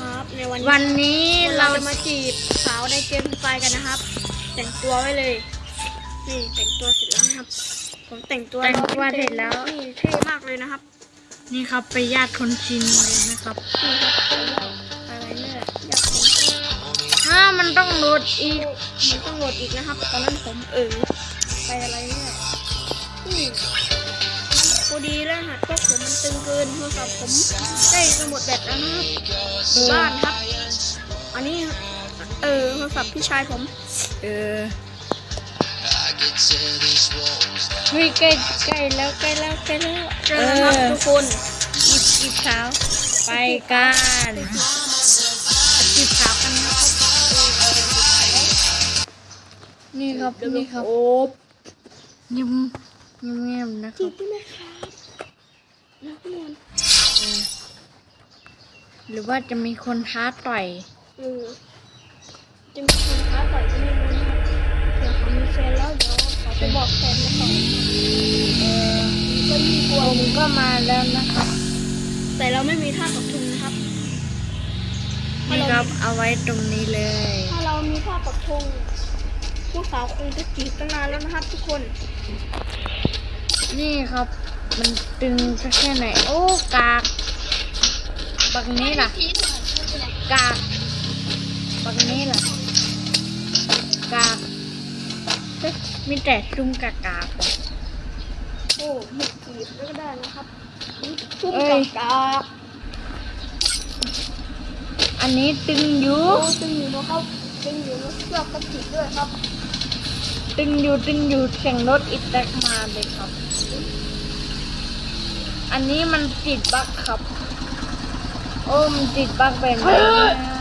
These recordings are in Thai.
ครับในวันวันนี้เราเราจะมาจีบสาวในเกมไฟกันนะครับ แต่งตัวไว้เลย นี่แต่งตัวเสร็จแล้วนะครับ ผมแต่งตัวแต่งตัวเสร็จแล้ว นี่เท่มากเลยนะครับ นี่ครับไปญาติคนชินเลยนะครับนี่ครับอะไรเนี่ยอยากผมถ้ามันต้องโหลดอีก มันต้องโหลดอีกนะครับ ตอนนั้นผมเออไปอะไรเนี่ยนี่พอ ดีแล้วหัดพวกผมมันตึงเกินโทรศัพท์ผมได้จะหมดแบตแล้วนะครับบ้านครับ อันนี้เออโทรศัพท์พี่ชายผม เออเฮ้ยใกล้ใกล้แล้วใกล้แล้วใกล้แล้วเจอกันครับทุกคนหยิบหยิบเท้าไปกันหยิบเท้ากันนะครับนี่ครับนี่ครับโอ้เงียบเงียบๆนะครับ หมครับนักเรียนเออหรือว่าจะมีคนท้าต่อยเออจะมีคนท้าต่อยก็ไม่รู้นะครับเดี๋ยวเขามีแฟนแล้วเดี๋ยวเขาไปบอกแฟนมาต่อยเออก็ยิ่งกลัวผมก็มาแล้วนะครับ แต่เราไม่มีท่าปักทุงนะครับถ้านี่เราครับเอาไว้ตรงนี้เลย ถ้าเรามีท่าปักธงพวกสาวคงจะจีบตั้งนานแล้วนะครับทุกคน นี่ครับ มันตึงสักแค่ไหน โอ้กากบักนี้ล่ะ กากบักนี้ล่ะ กากเฮ้ยมีแต่ซุ่มกากากๆว่ะโอ้หมุกจีบก็ได้นะครับชุ่มเอ้กากยกากอันนี้ตึงอยู่ โอ้ตึงอยู่นะครับ ตึงอยู่นะเชือกก็จีบด้วยครับ ตึงอยู่ตึงอยู่เสียงรถอีแตกมาเลยครับ อันนี้มันติดบั๊กครับ โอ้มันติดบั๊กแบบนี้นะ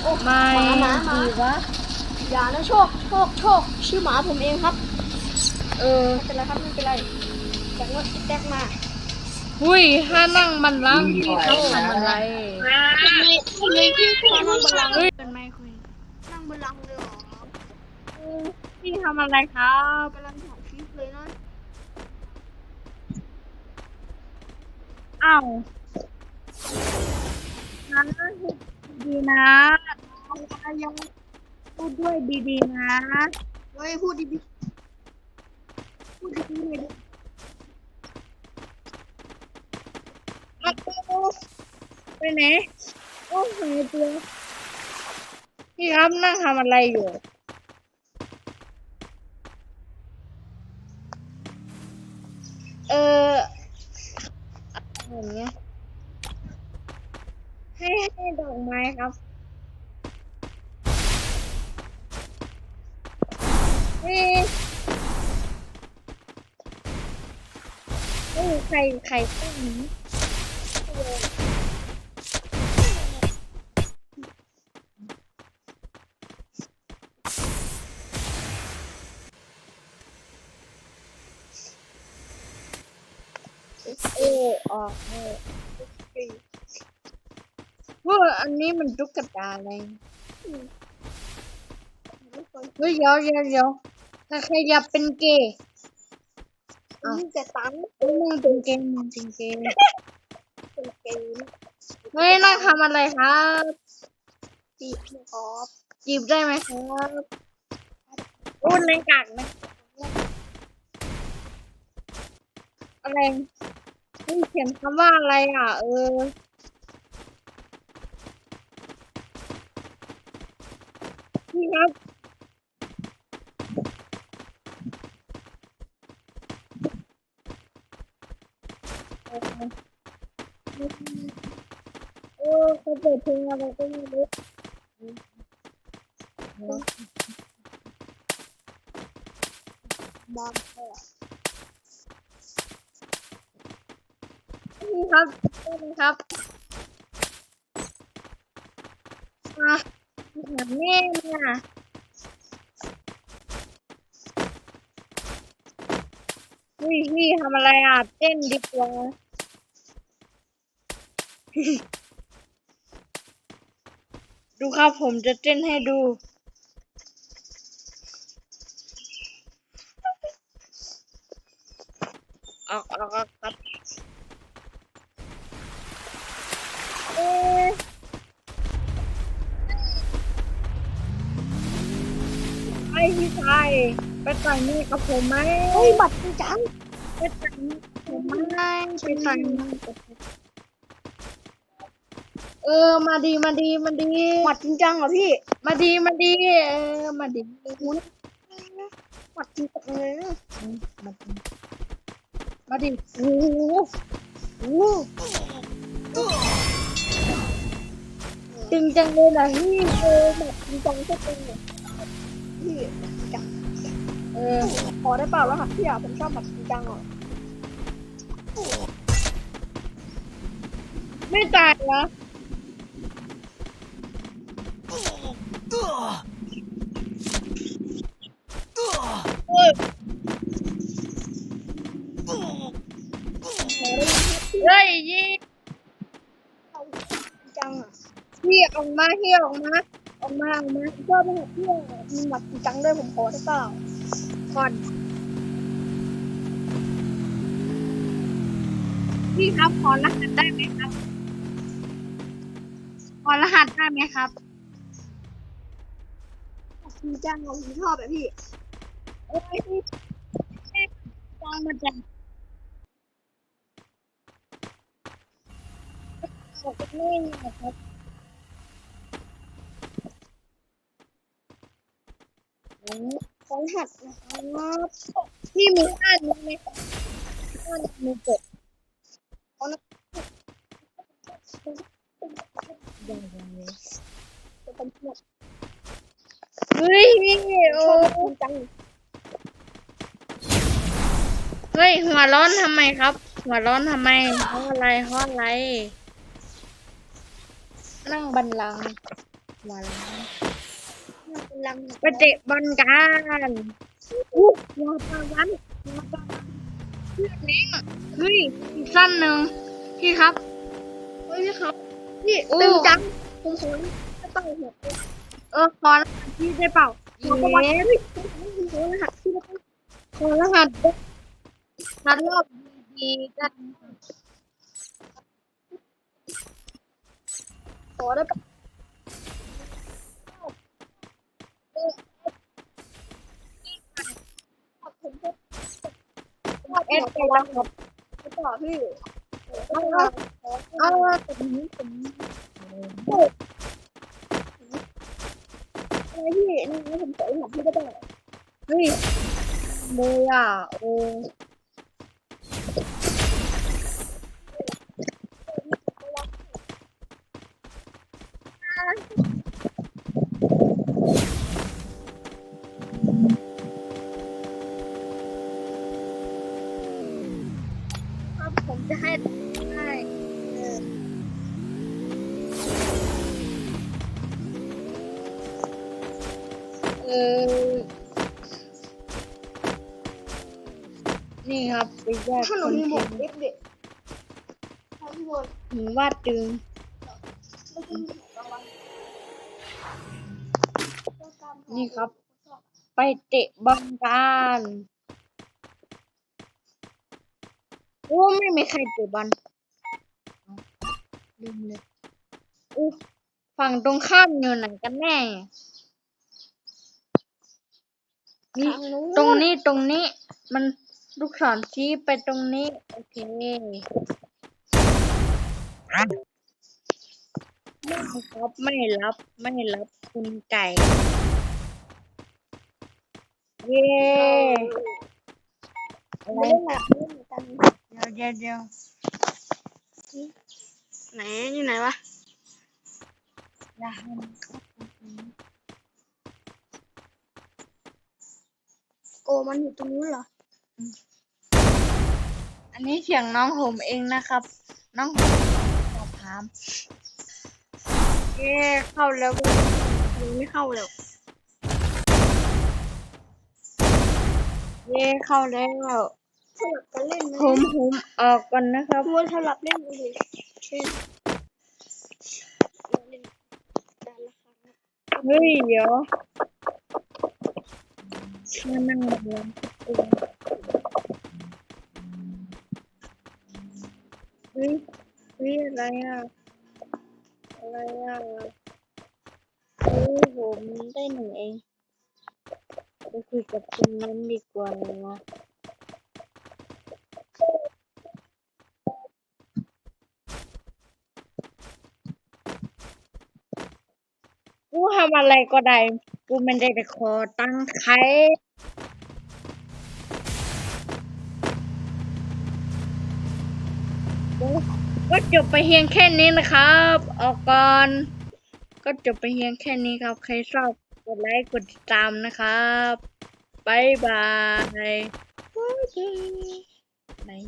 โอ้ไม่หมาหมาหมาดีวะอย่านะโชค โชค โชค ชื่อหมาผมเองครับ เออไม่เป็นไรครับไม่เป็นไรจากรถอีแตกมาหุ้ยถ้านั่งบันลังก์พี่เขาทำอะไรทำไมทำไมพี่นั่งบนหลังเฮ้ยเป็นไมคุยนั่งบนหลังเลยเหรอพี่ทำอะไรครับกำลังถ่ายคลิปเลยนะ อ้าวนะดีนะยังพูดด้วยดีๆนะเฮ้ยพูดดีๆพูดดีๆเลยดิไปไหนโอ้หายตัวพี่ครับนั่งทำอะไรอยู่ เอออย่างเงี้ย ให้ให้ดอกไม้ครับเฮ้ยเฮ้ยใครใครต้นนี้เออออกเออ ว่าอันนี้มันตุ๊กตาอะไรเฮ้ยเดี๋ยวเดี๋ยวเดี๋ยวถ้าใครอยากเป็นเกย์นี่แต่ตังค์เฮ้ยมึงเป็นเกย์มึงเป็นเกย์เป็นเกมเฮ้ยนั่งทำอะไรครับจีบนะครับจีบได้ไหมครับอุ้นในกากนะอะไรเฮ้ยเขียนคำว่าอะไรอะ เออ พี่ครับ โอ้เขาเปิดเพลงอะไรก็ไม่รู้ บางแค่ นี่ครับนี่ครับ หาแม่มาวิพี่ทำอะไรอะ เต้นดีกว่าดูครับผมจะเต้นให้ดู ออกออกออกครับ พี่ชายไปต่อยนี่กับผมไหมเฮ้ยบัตรจริงจังไปต่อยนี่กับผมไหมไปต่อยนี่กับผมเออมาดีมาดีมาดีบัตรจริงจังเหรอพี่มาดีมาดีเออมาดีหุนบัตรจริงจังเลยมาดีมาดีโอ้โหโอ้โหตึงจังเลยนะพี่เออบัตรจริงจังก็เป็นเนี่ย พี่จังเออขอได้เปล่ารหัสพี่อะผมชอบแบัตรจริงจังอะไม่จ่ายเหรอเฮ้ยเฮ้ยยี่จังอะพี่ออกมาพี่ออกมา ออกมาออกมาชอบรหัสพี่อะมีบัตรจริงจังด้วยผมขอได้เปล่าก่อนพี่ครับขอรหัสได้ไหมครับขอรหัสได้ไหมครับบัตรจริงจังอะผมชอบแบบพี่เอ้ยพี่ฟังมาจากบอกนี่นะครับ ขอรหัสนะครับพี่มีอ่านไหมครับอ่านมีกดยังยังเลยจะเป็นหมดเฮ้ยพี่โอ้เฮ้ยหัวร้อนทำไมครับ หัวร้อนทำไมเพราะอะไรเพราะอะไร นั่งบันลังหัวร้อน ไปเตะบอลกันอู้หัวปลาวันหัวปลาวันเพื่อนเล้งเฮ้ยอีกสั้นหนึ่งพี่ครับ เฮ้ยพี่ครับพี่โอ้ ตึงจังผมขอไม่ต้องหัวเออขอรหัสพี่ได้เปล่าขอประวัติเฮ้ยผมขอรหัสพี่ได้ไหมขอรหัสด้วยคัดรอบดีๆกันขอได้ปะผมก็ เอสไปแล้วครับไม่ต่อพี่เอาเอาอาตรงนี้ตรงนี้อะไรพี่นี่ผมขอรหัสพี่ก็ได้เฮ้ยเลยอะโอ้ครั นี่ครับไปแยกถ้าหคนูนมีหมเก่วกงเด็กเด็กถ้าพี่บอลถึงวาดตึงไม่กินกลางวันนี่ครับ ไปเตะบอลกันโอ้ไม่มีใครเตะบอลลืมเลยอู้ฝั่งตรงข้ามอยู่ไหนกันแน่นี่ทางนู้นตรงนี้ตรงนี้มัน ลูกศรชี้ไปตรงนี้ โอเคไม่รับไม่รับไม่รับคุณไก่ เย้อะไรไม่ได้หลับไม่เหมือนกันเดี๋ยวเดี๋ยวเดี๋ยวไหนอยู่ไหนวะอย่าให้มันเข้าไปตรงนี้โกมันอยู่ตรงนู้นเหรอ อันนี้เสียงน้องผมเองนะครับ น้องผมสอบถามเย้เข้าแล้วเว้ยยังไม่เข้าแล้วเย้เข้าแล้วสลับกันเล่นไหมผมผมออกก่อนนะครับชวนสลับเล่นดูดิเช่นเราเล่นการละครั้งเฮ้ยเดี๋ยวมานั่งเรียน เฮ้ยเฮ้ยอะไรอะ อะไรอะเฮ้ยผมได้หนึ่งเองไปคุยกับคนนั้นดีกว่านะกูทำอะไรก็ได้ กูไม่ได้ไปขอตังค์ใคร ก็จบไปเพียงแค่นี้นะครับ ออกก่อน ก็จบไปเพียงแค่นี้ครับ ใครชอบกดไลค์กดติดตามนะครับบายบายบายบาย